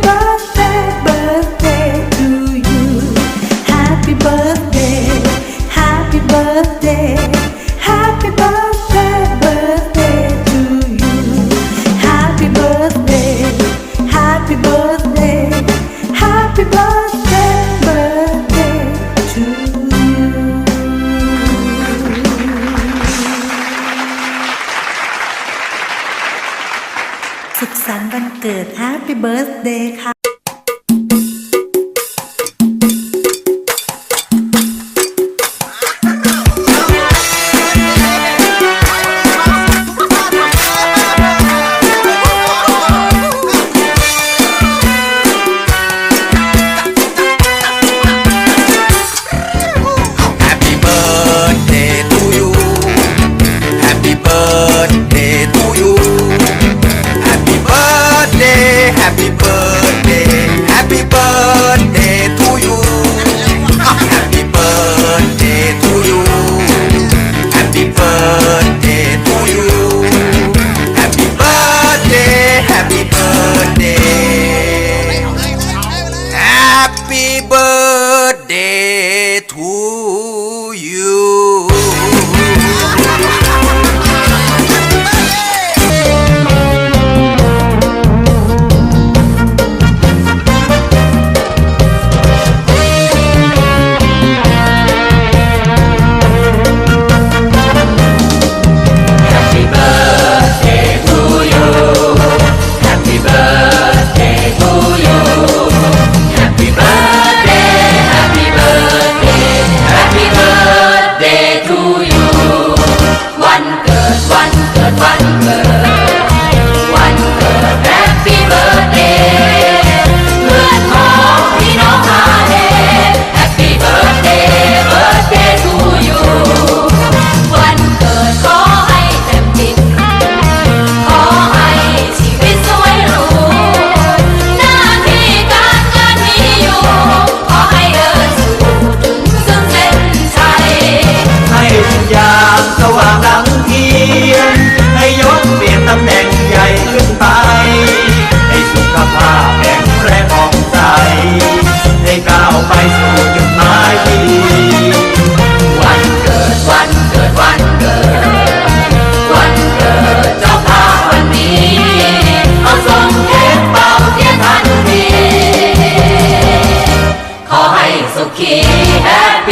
happy. เกิด Happy Birthday ค่ะ okay, happy.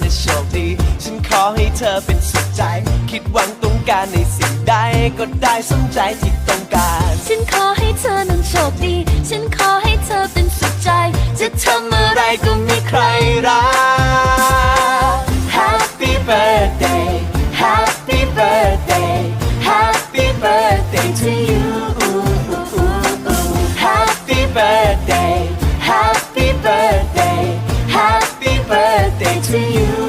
เธอเป็นสุดใจ คิดหวังต้องการในสิ่งใดก็ได้สมใจที่ต้องการ ฉันขอให้เธอนั้นโชคดี ฉันขอให้เธอเป็นสุดใจ จะทำอะไรก็ไม่ใครรัก Happy birthday Happy birthday Happy birthday to you Happy birthday Happy birthday Happy birthday to you